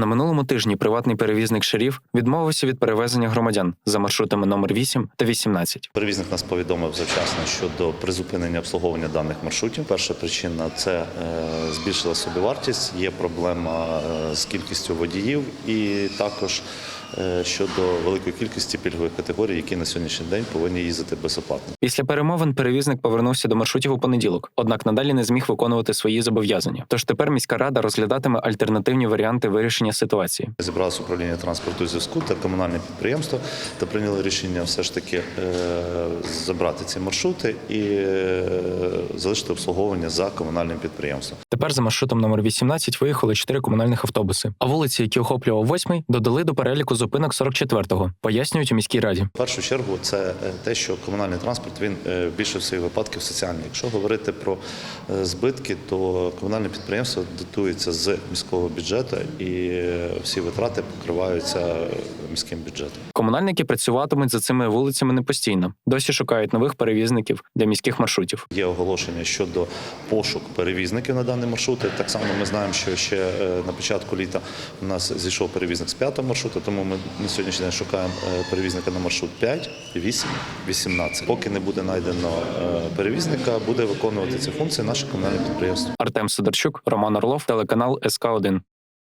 На минулому тижні приватний перевізник шарів відмовився від перевезення громадян за маршрутами номер 8 та 18. Перевізник нас повідомив завчасно щодо призупинення обслуговування даних маршрутів. Перша причина це е, збільшила собівартість. Є проблема е, з кількістю водіїв, і також щодо великої кількості пільгових категорій, які на сьогоднішній день повинні їздити безоплатно. Після перемовин перевізник повернувся до маршрутів у понеділок, однак надалі не зміг виконувати свої зобов'язання. Тож тепер міська рада розглядатиме альтернативні варіанти вирішення ситуації. Зібралося управління транспорту зв'язку та комунальне підприємство та прийняли рішення все ж таки е, забрати ці маршрути і е, залишити обслуговування за комунальним підприємством. Тепер за маршрутом номер 18 виїхали чотири комунальних автобуси. А вулиці, які охоплював восьмий, додали до переліку зупинок 44-го, пояснюють у міській раді. В першу чергу це е, те, що комунальний транспорт він е, більше всіх випадків соціальний. Якщо говорити про е, збитки, то комунальне підприємство дотується з міського бюджету і всі витрати покриваються міським бюджетом. Комунальники працюватимуть за цими вулицями не постійно. Досі шукають нових перевізників для міських маршрутів. Є оголошення щодо пошук перевізників на дані маршрути. Так само ми знаємо, що ще на початку літа у нас зійшов перевізник з п'ятого маршруту, тому ми на сьогоднішній день шукаємо е, перевізника на маршрут 5, 8, 18. Поки не буде знайдено е, перевізника, буде виконувати ці функції наше комунальне підприємство. Артем Сидорчук, Роман Орлов, телеканал СК 1